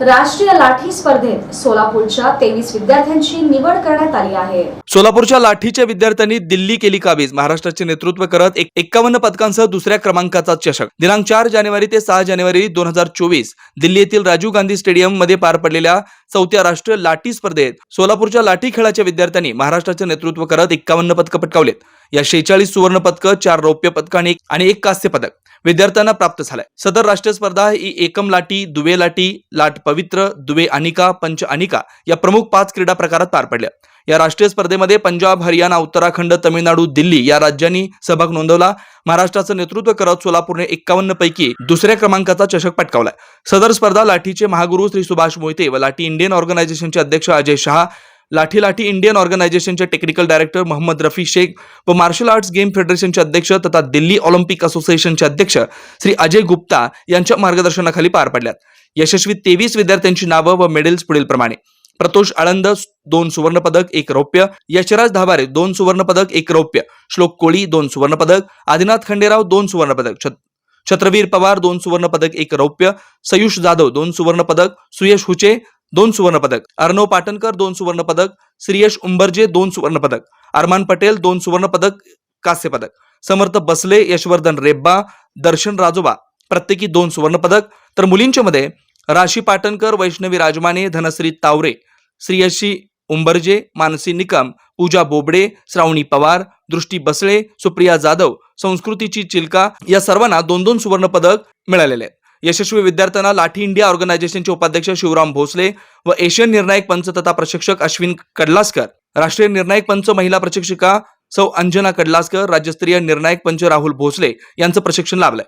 राष्ट्रीय लाठी स्पर्धेत सोलापूरच्या तेवीस विद्यार्थ्यांची निवड करण्यात आली आहे. सोलापूरच्या लाठीच्या विद्यार्थ्यांनी दिल्ली केली काबीज. महाराष्ट्राचे नेतृत्व करत एक एक्कावन्न पदकांसह दुसऱ्या क्रमांकाचा चषक. दिनांक चार जानेवारी ते सहा जानेवारी दोन हजार चोवीस. दिल्ली येथील राजीव गांधी स्टेडियममध्ये पार पडलेल्या चौथ्या राष्ट्रीय लाठी स्पर्धेत सोलापूरच्या लाठी खेळाच्या विद्यार्थ्यांनी महाराष्ट्राचे नेतृत्व करत एक्कावन्न पदकं पटकावलेत. या शेहेचाळीस सुवर्ण पदकं चार रौप्य पदकं आणि एक- कांस्य पदक विद्यार्थ्यांना प्राप्त झालाय. सदर राष्ट्रीय स्पर्धा ही एकम लाठी दुवे लाठी लाट पवित्र दुवे अनिका पंच अनिका या प्रमुख पाच क्रीडा प्रकारात पार पडल्या. या राष्ट्रीय स्पर्धेमध्ये पंजाब हरियाणा उत्तराखंड तमिळनाडू दिल्ली या राज्यांनी सहभाग नोंदवला. महाराष्ट्राचं नेतृत्व करत सोलापूरने एक्कावन्न पैकी दुसऱ्या क्रमांकाचा चषक पटकावलाय. सदर स्पर्धा लाठीचे महागुरु श्री सुभाष मोहिते व लाठी इंडियन ऑर्गनायझेशनचे अध्यक्ष अजय शहा लाठी लाठी इंडियन ऑर्गनायझेशनचे टेक्निकल डायरेक्टर मोहम्मद रफी शेख व मार्शल आर्ट्स गेम फेडरेशनचे अध्यक्ष तथा दिल्ली ऑलिम्पिक असोसिएशनचे अध्यक्ष श्री अजय गुप्ता यांच्या मार्गदर्शनाखाली पार पडल्यात. यशस्वी तेवीस विद्यार्थ्यांची नावं व मेडल्स पुढील प्रमाणे प्रतोष आळंद दोन सुवर्णपदक एक रौप्य. यशराज धाबारे दोन सुवर्णपदक एक रौप्य. श्लोक कोळी दोन सुवर्णपदक. आदिनाथ खंडेराव दोन सुवर्णपदक. छत- छत्रवीर पवार दोन सुवर्णपदक एक रौप्य. सयुष जाधव दोन सुवर्णपदक. सुयश हुचे दोन सुवर्णपदक. अर्णव पाटणकर दोन सुवर्णपदक. श्रीयश उंबरजे दोन सुवर्णपदक. अरमान पटेल दोन सुवर्णपदक कांस्य पदक. समर्थ बसले यशवर्धन रेब्बा दर्शन राजोबा. प्रत्येकी दोन सुवर्णपदक. तर मुलींच्या मध्ये राशी पाटणकर वैष्णवी राजमाने धनश्री तावरे. श्रीयशी उंबरजे मानसी निकम पूजा बोबडे श्रावणी पवार दृष्टी बसळे सुप्रिया जाधव संस्कृतीची चिलका या सर्वांना दोन दोन सुवर्ण पदक मिळालेले आहेत. यशस्वी विद्यार्थ्यांना लाठी इंडिया ऑर्गनायझेशनचे उपाध्यक्ष शिवराम भोसले व एशियन निर्णायक पंच तथा प्रशिक्षक अश्विन कडलासकर राष्ट्रीय निर्णायक पंच महिला प्रशिक्षिका सौ अंजना कडलासकर राज्यस्तरीय निर्णायक पंच राहुल भोसले यांचं प्रशिक्षण लाभलंय.